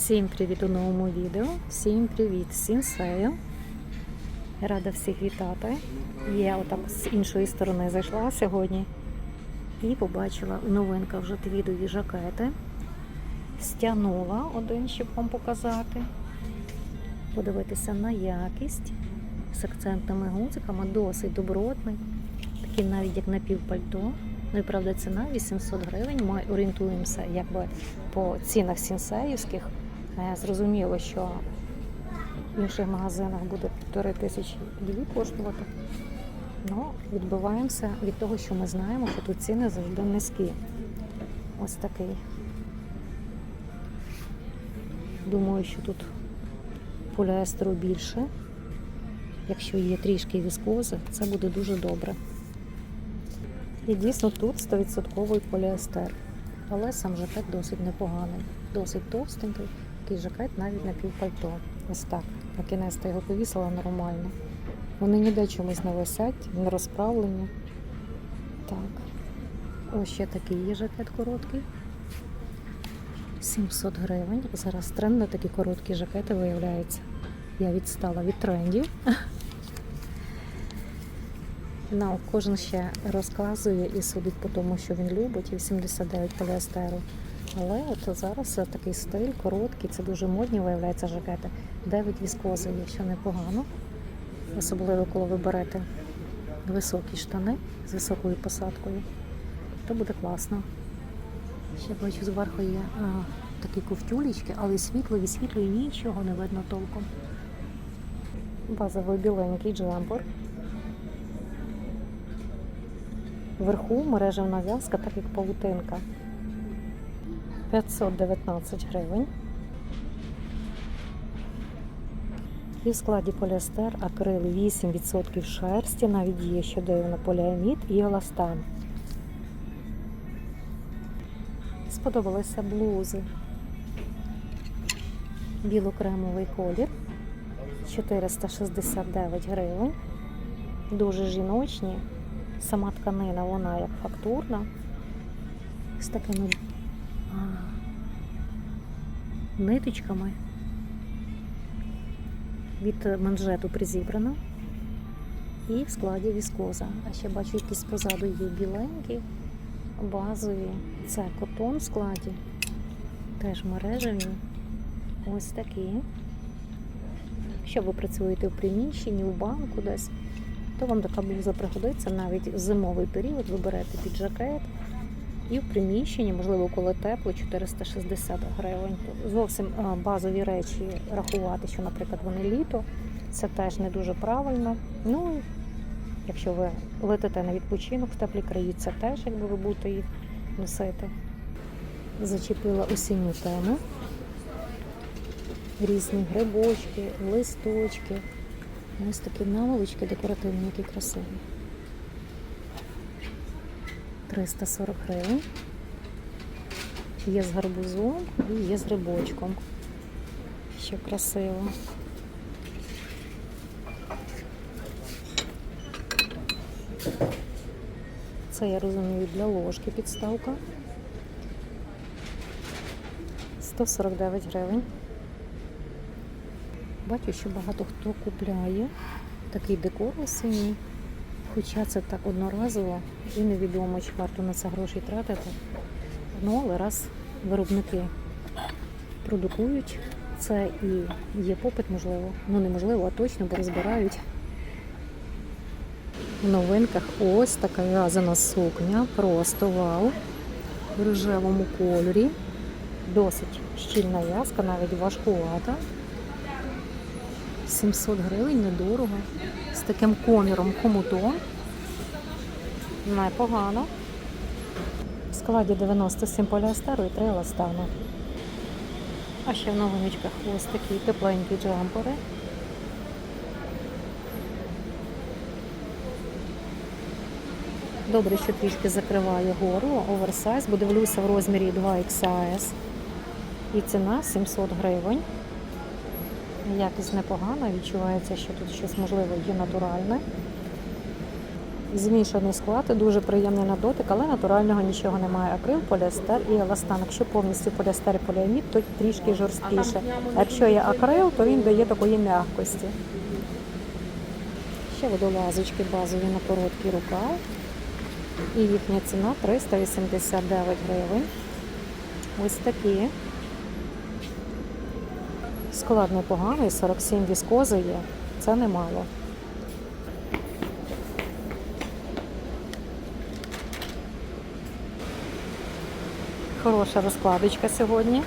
Всім привіт у новому відео. Всім привіт з Сінсею. Рада всіх вітати. Я отак з іншої сторони зайшла сьогодні і побачила новинка вже твідові жакети. Стягнула один, щоб вам показати. Подивитися на якість з акцентними гудзиками, досить добротний. Такий навіть як напівпальто. Ну і правда, ціна 800 гривень. Ми орієнтуємося якби по цінах сінсеївських. Зрозуміло, що в інших магазинах буде півтори тисячі дві коштувати. Ну, відбиваємося від того, що ми знаємо, що тут ціни завжди низькі. Ось такий. Думаю, що тут поліестеру більше. Якщо є трішки віскози, це буде дуже добре. І дійсно тут 100% поліестер. Але сам жакет досить непоганий, досить товстенький, такий жакет навіть на півпальто. Ось так. На кінець я його повісила нормально. Вони ніде чомусь не висять, не розправлені. Так. Ось ще такий є жакет короткий. 700 гривень. Зараз тренд на такі короткі жакети виявляється. Я відстала від трендів. Ну, кожен ще розказує і судить по тому, що він любить, і 89 поліестеру. Але от зараз такий стиль короткий, це дуже модні виявляється жакети. 9 віскози, якщо непогано. Особливо, коли ви берете високі штани з високою посадкою, то буде класно. Ще бачу, зверху є а, такі ковтюлечки, але світло від світло і нічого не видно толком. Базовий біленький джемпер. Вверху мережевна в'язка, так як павутинка. 519 гривень. І в складі поліестер, акрил 8% шерсті, навіть є що дивно поліамід і еластан. Сподобалися блузи. Білокремовий колір 469 гривень. Дуже жіночні. Сама тканина, вона як фактурна. З такими ниточками. Від манжету призібрана. І в складі віскоза. А ще бачу, якісь позаду є біленькі, базові. Це котон в складі. Теж мережевні. Ось такі. Якщо ви працюєте в приміщенні, у банку десь, то вам така блуза пригодиться навіть в зимовий період. Ви берете під жакет і в приміщенні, можливо, коли тепло, 460 гривень. Зовсім базові речі рахувати, що, наприклад, вони літо, це теж не дуже правильно. Ну, якщо ви летите на відпочинок в теплі краї, це теж, якби ви будете їх носити. Зачепила осінню тему. Різні грибочки, листочки. Ось такі наволочки декоративні, які красиві. 340 гривень. Є з гарбузом і є з грибочком. Що красиво. Це, я розумію, для ложки підставка. 149 гривень. Бачу, що багато хто купляє такий декор осінній. Хоча це так одноразово і невідомо, чи варто на це гроші тратити. Ну, але раз виробники продукують, це і є попит, можливо. Ну неможливо, а точно, бо розбирають. В новинках ось така в'язана сукня, просто вау. В рожевому кольорі. Досить щільна в'язка, навіть важкувата. 700 гривень, недорого. З таким коміром хомутом. Непогано. В складі 97 поліастеру і 3 еластану. А ще в новиночках ось такі тепленькі джемпери. Добре, що трішки закриває горло, оверсайз, бо дивлюся в розмірі 2XS. І ціна 700 гривень. Якість непогана, відчувається, що тут щось можливо є натуральне. Змішаний склад, дуже приємний на дотик, але натурального нічого немає. Акрил, поліестер і еластан. Якщо повністю поліестер і поліамід, то трішки жорсткіше. А якщо є акрил, то він дає такої м'якості. Ще водолазочки базові на короткий рукав. І їхня ціна 389 гривень. Ось такі. Склад непоганий, 47 віскози є. Це немало. Хороша розкладочка сьогодні.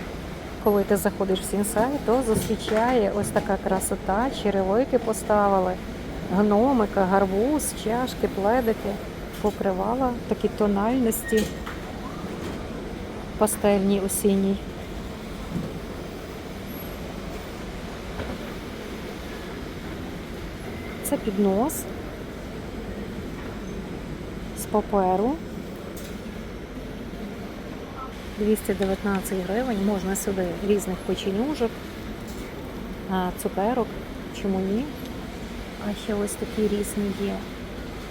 Коли ти заходиш в сінсай, то зустрічає ось така красота. Черевики поставили, гномика, гарбуз, чашки, пледики, покривала такі тональності пастельні осінній. Це піднос з паперу. 219 гривень. Можна сюди різних печенюжок, цукерок, чому ні. А ще ось такі різні є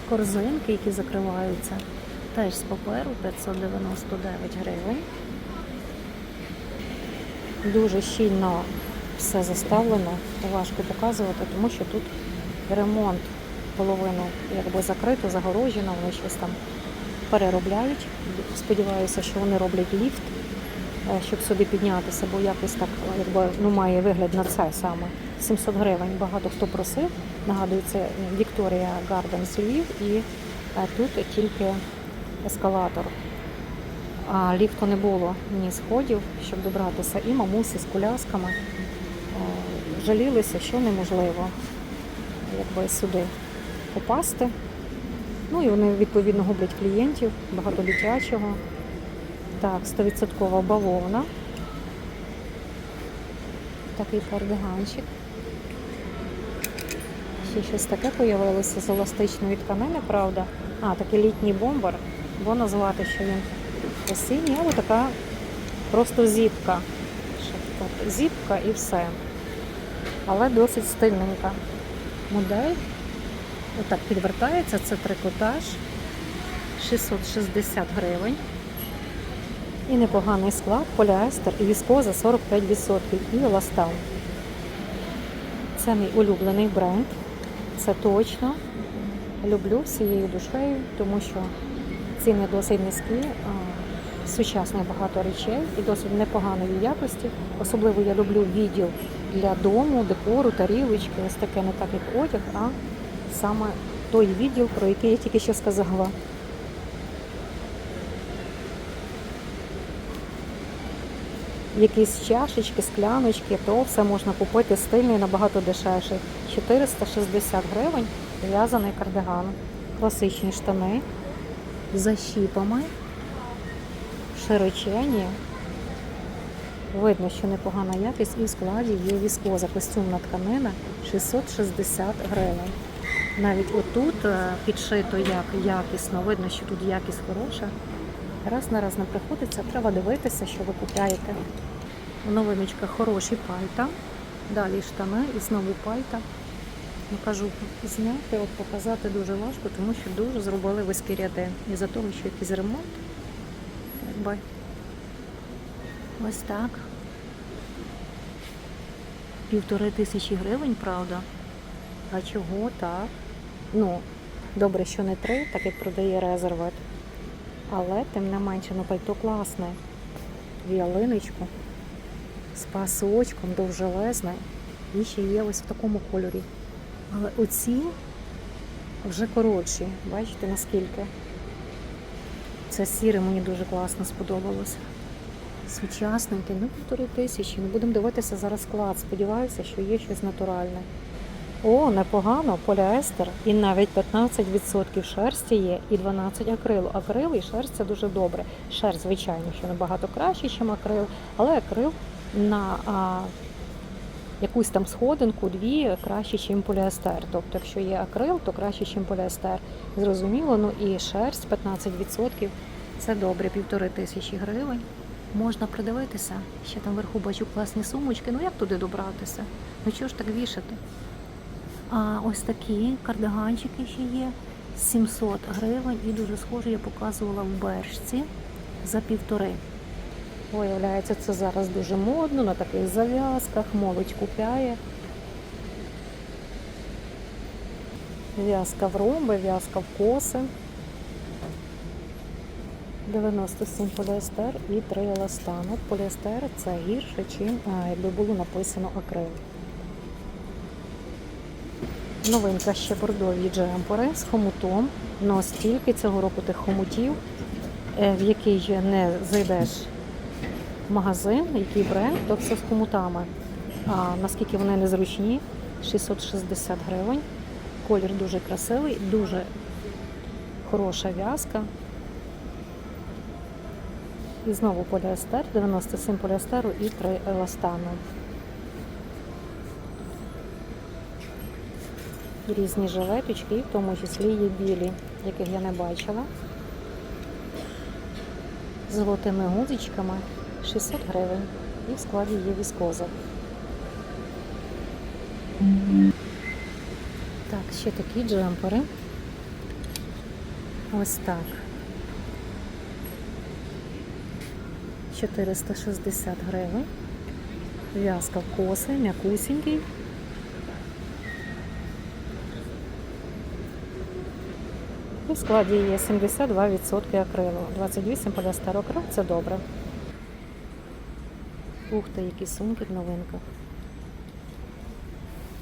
корзинки, які закриваються. Теж з паперу 599 гривень. Дуже щільно все заставлено, важко показувати, тому що тут ремонт половину якби закрито, загорожено, вони щось там переробляють. Сподіваюся, що вони роблять ліфт, е, щоб сюди піднятися, бо якось так якби, ну, має вигляд на це саме. 700 гривень. Багато хто просив. Нагадую, це Вікторія Гарденс Львів і е, тут тільки ескалатор. А ліфту не було ні сходів, щоб добратися, і мамусі з колясками е, жалілися, що неможливо якби сюди попасти. Ну і вони відповідно гублять клієнтів, багато дитячого. Так, 100% бавовна. Такий кардиганчик. Ще щось таке появилося з еластичної тканини, правда. А, такий літній бомбар, бо назвати, що він осінній, але така просто зіпка. Зіпка і все. Але досить стильненька модель. Отак підвертається, це трикотаж 660 гривень. І непоганий склад, поліестер і віскоза 45% і еластан. Це мій улюблений бренд. Це точно. Люблю всією душею, тому що ціни досить низькі, сучасних багато речей і досить непоганої якості. Особливо я люблю відділ для дому, декору, тарілочки, ось таке не так як одяг, а саме той відділ, про який я тільки що сказала. Якісь чашечки, скляночки, то все можна купити стильний, набагато дешевший. 460 гривень в'язаний кардиган. Класичні штани з защіпами, широчені. Видно, що непогана якість і в складі є віскоза, костюмна тканина 660 гривень. Навіть отут е, підшито як якісно, видно, що тут якість хороша. Раз на раз не приходиться, треба дивитися, що ви купляєте. У новиночках хороші пальта. Далі штани і знову пальта. Ну, кажу, зняти, от показати дуже важко, тому що дуже зробили вузькі ряди. І за того, що якийсь ремонт. Якби. Ось так. Півтори тисячі гривень, правда. А чого так? Ну, добре, що не три, так як продає резервет. Але тим не менше, ну пальто класне. В ялиночку з пасочком довжелезне. І ще є ось в такому кольорі. Але оці вже коротші. Бачите наскільки? Це сіре мені дуже класно сподобалось. Сучасненький, ну півтори тисячі. Ну, будемо дивитися зараз склад. Сподіваюся, що є щось натуральне. О, непогано, поліестер. І навіть 15% шерсті є і 12 акрилу. Акрил і шерсть це дуже добре. Шерсть, звичайно, що набагато краще, ніж акрил, але акрил на а, якусь там сходинку, дві краще, ніж поліестер. Тобто, якщо є акрил, то краще, ніж поліестер. Зрозуміло, ну і шерсть 15% це добре, півтори тисячі гривень. Можна придивитися. Ще там вверху бачу класні сумочки. Ну як туди добратися? Ну чого ж так вішати? А ось такі кардиганчики ще є. 700 гривень і дуже схоже я показувала в Бершці за півтори. Виявляється, це зараз дуже модно на таких зав'язках, молодь купляє. В'язка в ромби, в'язка в коси. 97 поліестер і 3 еластан. От поліестер це гірше, чим якби було написано акрил. Новинка ще бордові джемпери з хомутом. Но стільки цього року тих хомутів, е, в який не зайдеш в магазин, який бренд, то все з хомутами. А наскільки вони незручні, 660 гривень. Колір дуже красивий, дуже хороша в'язка. І знову поліестер, 97 поліестеру і 3 еластану. Різні жилеточки, в тому числі є білі, яких я не бачила. З золотими гудзичками 600 гривень. І в складі є віскоза. Так, ще такі джемпери. Ось так. 460 гривень. В'язка в коси, м'якусенький. У складі є 72% акрилу, 28 поліестеру акрил це добре. Ух ти, які сумки в новинках.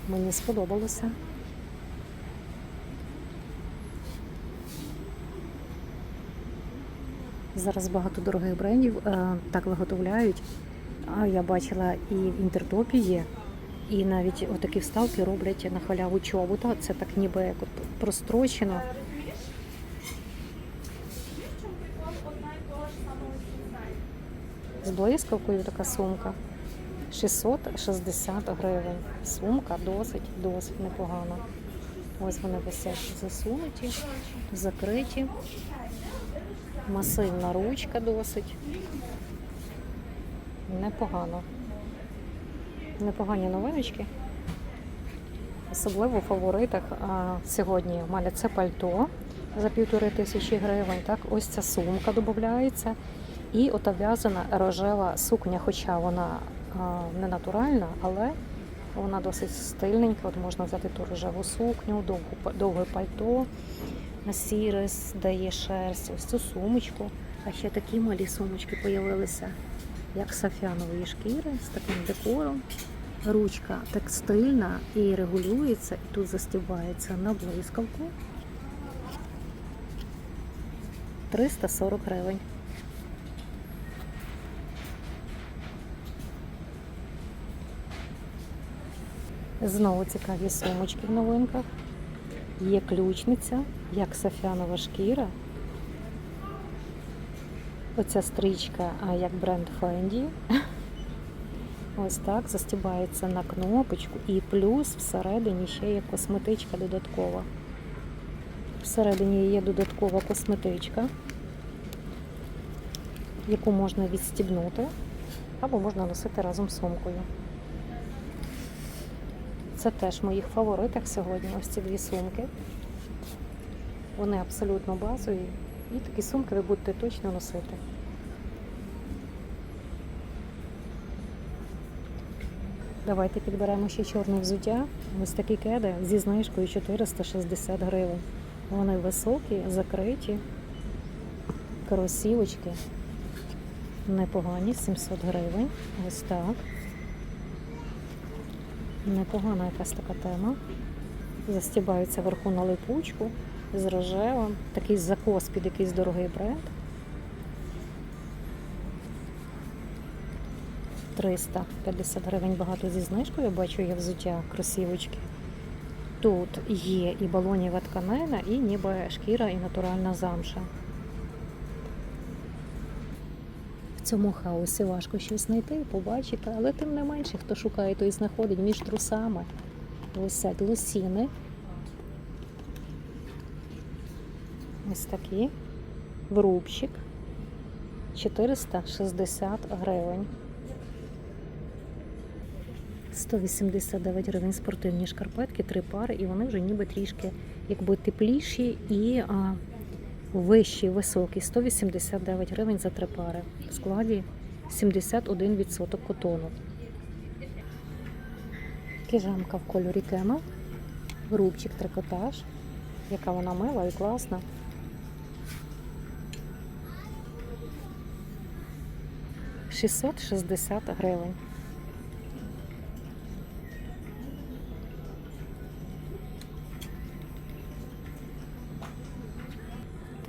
Мені сподобалося. Зараз багато дорогих брендів е, так виготовляють. А я бачила і в інтертопі є. І навіть отакі вставки роблять на халяву чобота. Це так ніби як прострочено. З блискавкою така сумка. 660 гривень. Сумка досить, досить непогана. Ось вони висять засунуті, закриті. Масивна ручка досить. Непогано. Непогані новиночки. Особливо в фаворитах а, сьогодні в мене це пальто за півтори тисячі гривень. Так, ось ця сумка додається. І ота в'язана рожева сукня, хоча вона а, не натуральна, але вона досить стильненька. От можна взяти ту рожеву сукню, довгу, довге пальто, сіре, дає шерсть, ось цю сумочку. А ще такі малі сумочки з'явилися, як сафянової шкіри з таким декором. Ручка текстильна і регулюється, і тут застібається на блискавку. 340 гривень. Знову цікаві сумочки в новинках. Є ключниця, як сафянова шкіра. Оця стрічка, а як бренд Fendi. Ось так застібається на кнопочку. І плюс всередині ще є косметичка додаткова. Всередині є додаткова косметичка, яку можна відстібнути, або можна носити разом з сумкою. Це теж в моїх фаворитах сьогодні. Ось ці дві сумки. Вони абсолютно базові. І такі сумки ви будете точно носити. Давайте підберемо ще чорне взуття. Ось такі кеди зі знижкою 460 гривень. Вони високі, закриті, кросівочки. Непогані, 700 гривень. Ось так. Непогана якась така тема. Застібаються вверху на липучку з рожевим. Такий закос під якийсь дорогий бренд. 350 гривень багато зі знижкою. Бачу є взуття кросівочки. Тут є і балоніва тканина, і ніби шкіра, і натуральна замша. Цьому хаосі важко щось знайти, і побачити, але тим не менше, хто шукає, той знаходить між трусами. Висять лосіни. Ось такі. Врубчик. 460 гривень. 189 гривень спортивні шкарпетки, три пари, і вони вже ніби трішки якби тепліші і а, вищі, високі. 189 гривень за три пари. В складі 71% котону. Кижамка в кольорі кемел, рубчик трикотаж, яка вона мила і класна. Шістсот шістдесят гривень.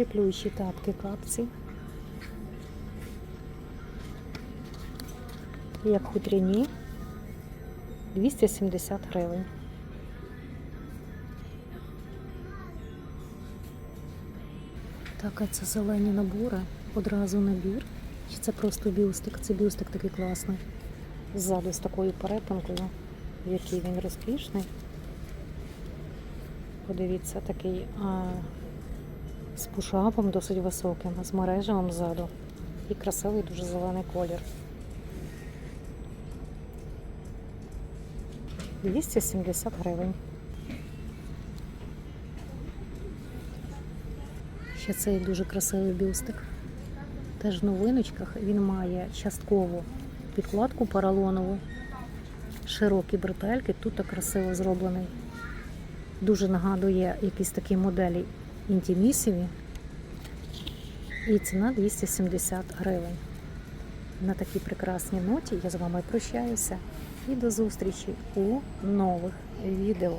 Теплюючі тапки капці. Як хутряні 270 гривень. Так, а це зелені набори. Одразу набір. Чи це просто бюстик? Це бюстик такий класний. Ззаду з такою перетинкою, який він розкішний. Подивіться, такий а, з пушапом досить високим, з мережевим ззаду. І красивий дуже зелений колір. 270 гривень. Ще цей дуже красивий бюстик. Теж в новиночках він має часткову підкладку поролонову, широкі бретельки. Тут так красиво зроблений. Дуже нагадує якісь такі моделі інтімісіві. І ціна 270 гривень. На такій прекрасній ноті я з вами прощаюся і до зустрічі у нових відео.